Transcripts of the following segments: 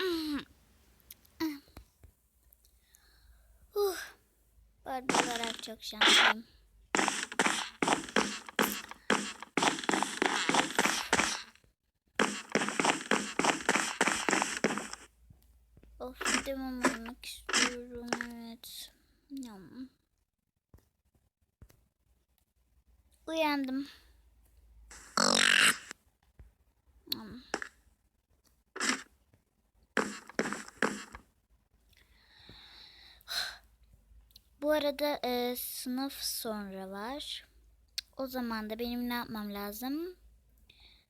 Uh, Barbie olarak çok şanslıyım. Of demem olmak istiyorum evet. Yum. Uyandım. Yum. Bu arada e, sınıf sonra var. O zaman da benim ne yapmam lazım?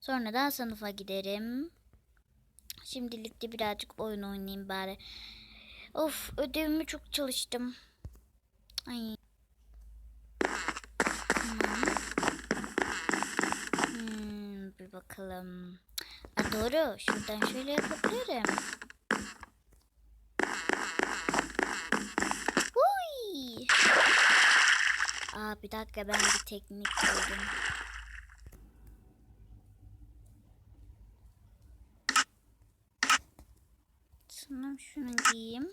Sonradan sınıfa giderim. Şimdilik de birazcık oyun oynayayım bari. Of ödevimi çok çalıştım. Ay. Hmm, bir bakalım. Aa, doğru. Şuradan şöyle yapabilirim. Huy. Aa, bir dakika ben bir teknik buldum. Sanırım şunu giyeyim.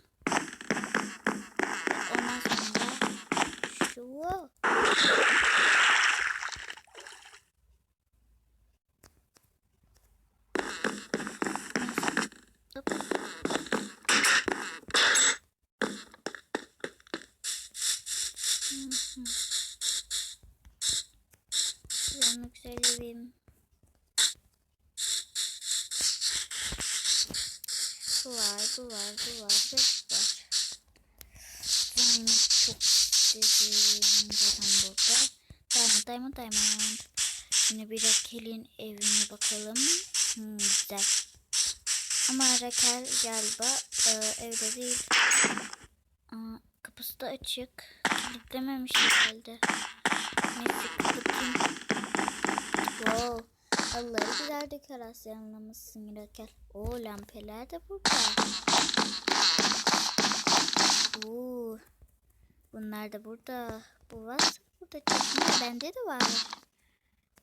Ondan sonra şu. Üzereyim. Bu var, bu var, bu var çok istedim. Zaten burada. Diamond, diamond, diamond. Şimdi bir Rakel'in evine bakalım. Hmm, güzel. Ama Rakel galiba e, evde değil. Aa, kapısı da açık. Kilitlememiş herhalde. Neyse kapatayım. Wow. Allah'ı güzel dekorasyonlamışsın Rakel. O lampeler de burada. Oo. Bunlar da burada. Bu var. Burada çekme bende de var.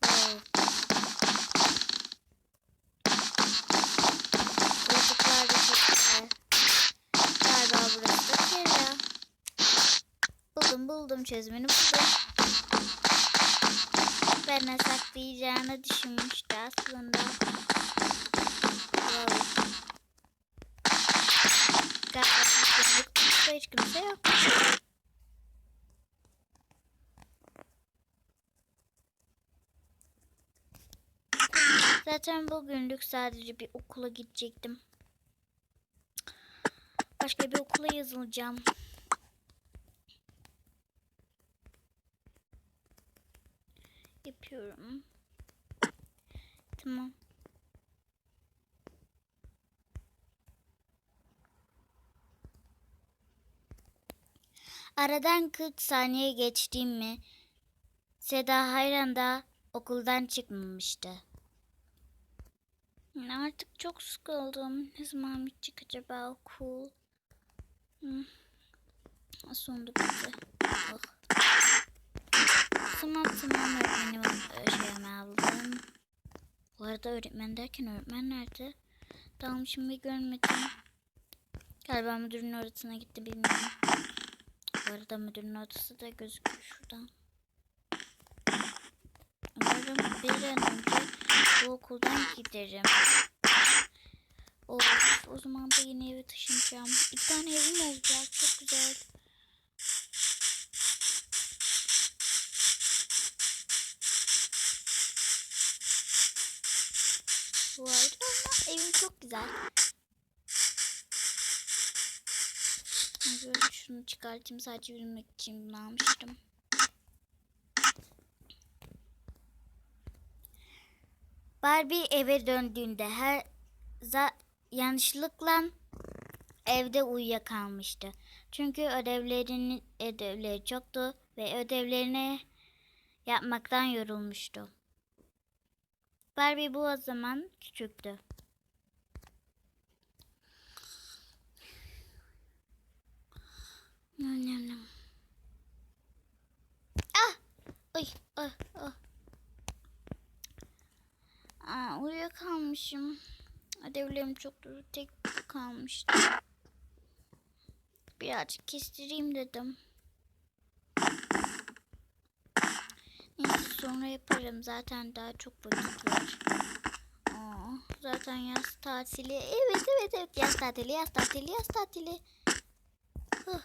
Wow. Buldum buldum çözümünü buldum. Ben saklayacağını düşünmüştü aslında. Wow. Galiba hiç kimse yok. Zaten bugünlük sadece bir okula gidecektim. Başka bir okula yazılacağım. Yapıyorum. Tamam. Aradan 40 saniye geçtiğim mi? Seda Hayran da okuldan çıkmamıştı. Artık çok sıkıldım. Ne zaman bitecek acaba okul? Hmm. Sonunda bitti. Oh. Tamam tamam öğretmenim şey aldım. Bu arada öğretmen derken öğretmen nerede? Dalmışım ve görmedim. Galiba müdürün odasına gitti bilmiyorum. Bu arada müdürün odası da gözüküyor şuradan. Umarım bir an önce bu okuldan giderim. Of, o zaman da yeni eve taşınacağım. İki tane evim olacak. Çok güzel. Ama evim çok güzel. Böyle şunu çıkartayım. Sadece bilmek için bunu almıştım. Barbie eve döndüğünde her yanlışlıkla evde uyuyakalmıştı. Çünkü ödevlerinin ödevleri çoktu ve ödevlerini yapmaktan yorulmuştu. Barbie bu o zaman küçüktü. Nam. Ah! Ay, ah, ah. Aa, uyuyakalmışım. Ödevleri iksirlerim çok duru tek kalmıştı. Birazcık kestireyim dedim. Neyse sonra yaparım. Zaten daha çok vakit var. Aa, zaten yaz tatili. Evet evet evet yaz tatili yaz tatili yaz tatili. Huh.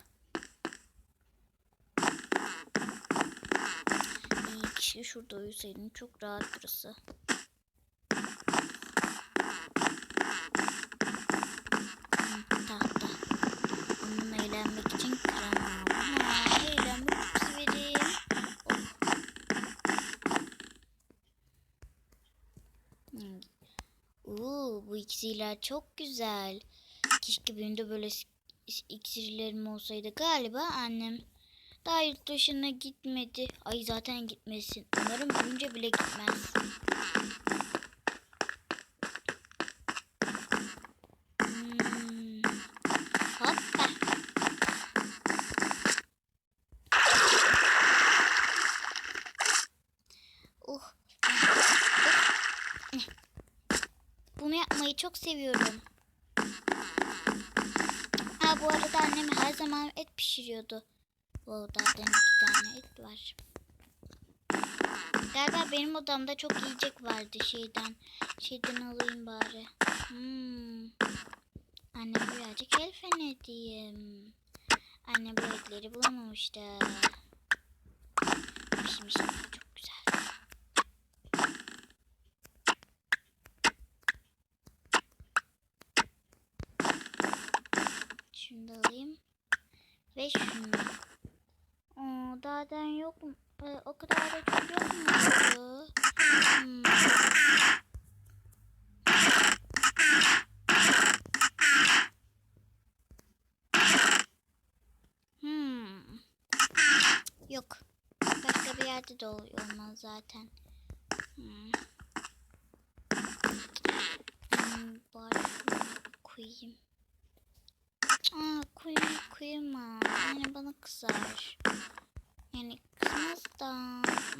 İyi kişi şurada uyusaydım çok rahat burası. Hmm, tahta. Onunla eğlenmek için kıramam. Ha, eğlenmek çok severim. Oh. Hmm. Oo, bu iksirler çok güzel. Keşke benim de böyle iksirlerim olsaydı. Galiba annem daha yurt dışına gitmedi. Ay zaten gitmesin. Umarım büyünce bile gitmez. Hmm. Hoppa. Uh. Uh. Bunu yapmayı çok seviyorum. Ha bu arada annem her zaman et pişiriyordu. O zaten iki tane et var. Galiba benim odamda çok yiyecek vardı şeyden. Şeyden alayım bari. Hmm. Anne birazcık el fen edeyim. Anne bu etleri bulamamıştı. Şimdi şimdi çok güzel. Şunu da alayım. Ve şunu. Aa, dağdan yok mu? Ee, o kadar da çok yok mu? Hmm. Hmm. Yok. Başka bir yerde de ol- olmaz zaten. Hmm. Hmm, bari koyayım. Aa koyayım koyamam. Yani bana kızar. Yani kızmaz da.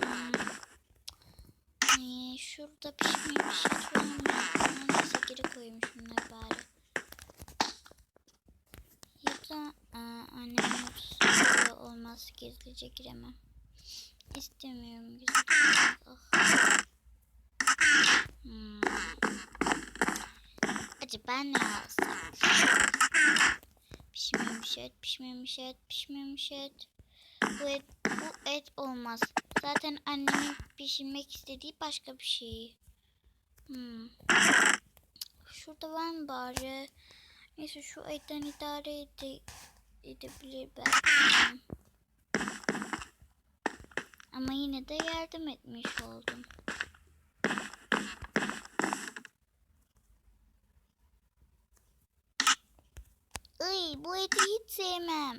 Hmm. Ay, şurada pişmemiş var mı? Neyse geri koyayım şunları bari. Yoksa aa, annemin odasında olmaz gizlice giremem. İstemiyorum gizlice girmek. Ah. Hmm. Acaba ne alsak? Pişmemiş et, pişmemiş et, pişmemiş et. Bu et, bu et olmaz. Zaten annemin pişirmek istediği başka bir şey. Hmm. Şurada var mı bari? Neyse şu etten idare ede, edebilir belki. Ama yine de yardım etmiş oldum. Ay bu eti hiç sevmem.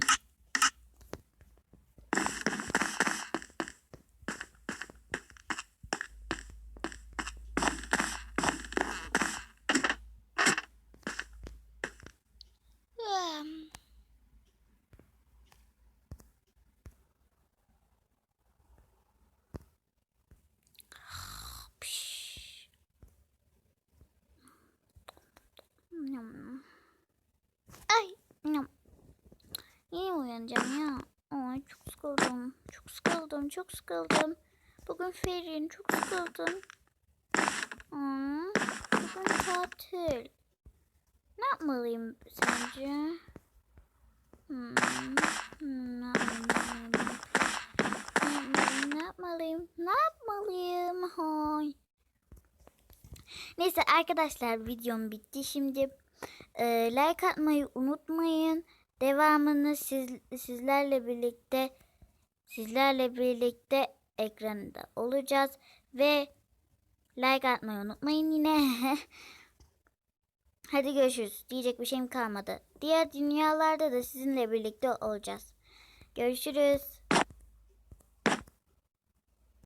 Yum. Ay. Yum. Yine uyanacağım ya. Ay çok sıkıldım. Çok sıkıldım. Çok sıkıldım. Bugün Ferin çok sıkıldım. Aa, bugün tatil. Ne yapmalıyım sence? Hmm, hmm, ne yapmalıyım? Ne yapmalıyım? Ne yapmalıyım? Ne yapmalıyım? Hay. Neyse arkadaşlar videom bitti. Şimdi e, like atmayı unutmayın. Devamını siz, sizlerle birlikte sizlerle birlikte ekranda olacağız ve like atmayı unutmayın yine. Hadi görüşürüz. Diyecek bir şeyim kalmadı. Diğer dünyalarda da sizinle birlikte olacağız. Görüşürüz.